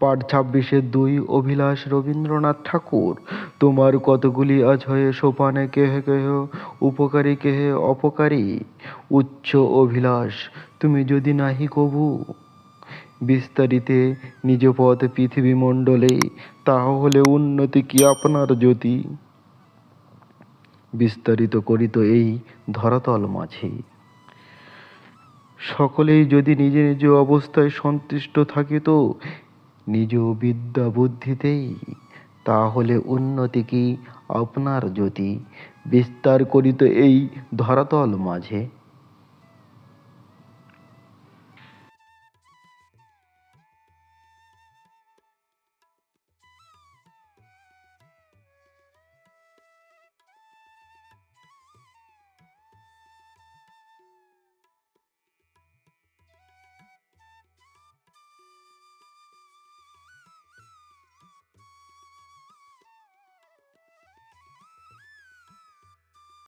পাঠ ছাব্বিশের দুই অভিলাষ রবীন্দ্রনাথ ঠাকুর। তোমার কতগুলি আছয়ে সোপানে কেহে কেহ, উপকারী কেহে অপকারী? উচ্চ অভিলাষ, তুমি যদি নাহি কভু বিস্তারিতে নিজ পথ পৃথিবী মণ্ডলে তাহা হলে উন্নতি কি আপনার জ্যোতি বিস্তারিত করিত এই ধরাতল মাঝে। সকলেই যদি নিজ নিজ অবস্থায় সন্তুষ্ট থাকিত নিজ বিদ্যা বুদ্ধিতেই তাহলে উন্নতি কি আপনার যদি বিস্তার করিত এই ধরাতল মাঝে।